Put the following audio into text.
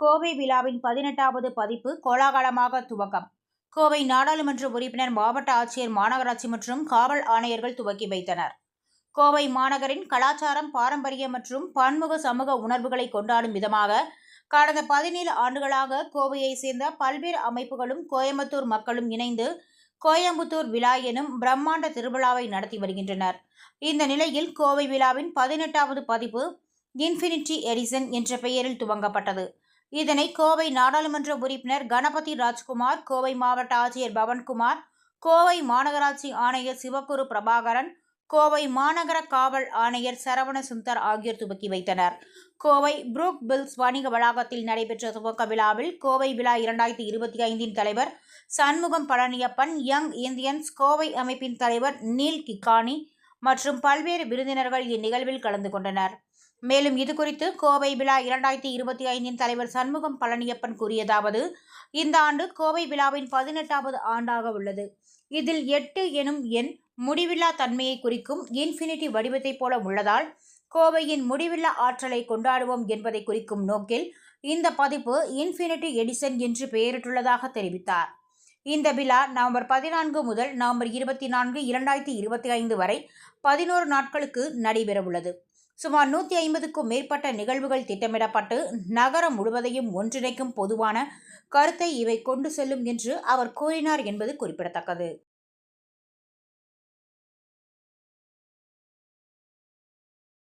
கோவை விழாவின் பதினெட்டாவது பதிப்பு கோலாகலமாக துவக்கம். கோவை நாடாளுமன்ற உறுப்பினர் மாவட்ட ஆட்சியர் மாநகராட்சி மற்றும் காவல் ஆணையர்கள் துவக்கி வைத்தனர். கோவை மாநகரின் கலாச்சாரம் பாரம்பரியம் மற்றும் பன்முக சமூக உணர்வுகளை கொண்டாடும் விதமாக கடந்த பதினேழு ஆண்டுகளாக கோவையை சேர்ந்த பல்வேறு அமைப்புகளும் கோயம்புத்தூர் மக்களும் இணைந்து கோயம்புத்தூர் விழா எனும் பிரம்மாண்ட திருவிழாவை நடத்தி வருகின்றனர். இந்த நிலையில் கோவை விழாவின் பதினெட்டாவது பதிப்பு இன்ஃபினிட்டி எரிசன் என்ற பெயரில் துவங்கப்பட்டது. இதனை கோவை நாடாளுமன்ற உறுப்பினர் கணபதி ராஜ்குமார் கோவை மாவட்ட ஆட்சியர் பவன்குமார் கோவை மாநகராட்சி ஆணையர் சிவகுரு பிரபாகரன் கோவை மாநகர காவல் ஆணையர் சரவண சுந்தர் ஆகியோர் துவக்கி வைத்தனர். கோவை புரூக் பில்ஸ் வணிக வளாகத்தில் நடைபெற்ற துவக்க விழாவில் கோவை விழா இரண்டாயிரத்தி இருபத்தி ஐந்தின் தலைவர் சண்முகம் பழனியப்பன் யங் இந்தியன்ஸ் கோவை அமைப்பின் தலைவர் நீல் கிக்கானி மற்றும் பல்வேறு விருந்தினர்கள் இந்நிகழ்வில் கலந்து கொண்டனர். மேலும் இதுகுறித்து கோவை விழா இரண்டாயிரத்தி இருபத்தி ஐந்தின் தலைவர் சண்முகம் பழனியப்பன் கூறியதாவது இந்த ஆண்டு கோவை விழாவின் பதினெட்டாவது ஆண்டாக உள்ளது. இதில் எட்டு எனும் எண் முடிவில்லா தன்மையை குறிக்கும் இன்ஃபினிட்டி வடிவத்தைப் போல உள்ளதால் கோவையின் முடிவில்லா ஆற்றலை கொண்டாடுவோம் என்பதை குறிக்கும் நோக்கில் இந்த பதிப்பு இன்ஃபினிட்டி எடிசன் என்று பெயரிட்டுள்ளதாக தெரிவித்தார். இந்த விழா நவம்பர் பதினான்கு முதல் நவம்பர் இருபத்தி நான்கு இரண்டாயிரத்தி இருபத்தி ஐந்து வரை பதினோரு நாட்களுக்கு நடைபெறவுள்ளது. சுமார் நூற்றி ஐம்பதுக்கும் மேற்பட்ட நிகழ்வுகள் திட்டமிடப்பட்டு நகரம் முழுவதையும் ஒன்றிணைக்கும் பொதுவான கருத்தை இவை கொண்டு செல்லும் என்று அவர் கூறினார் என்பது குறிப்பிடத்தக்கது.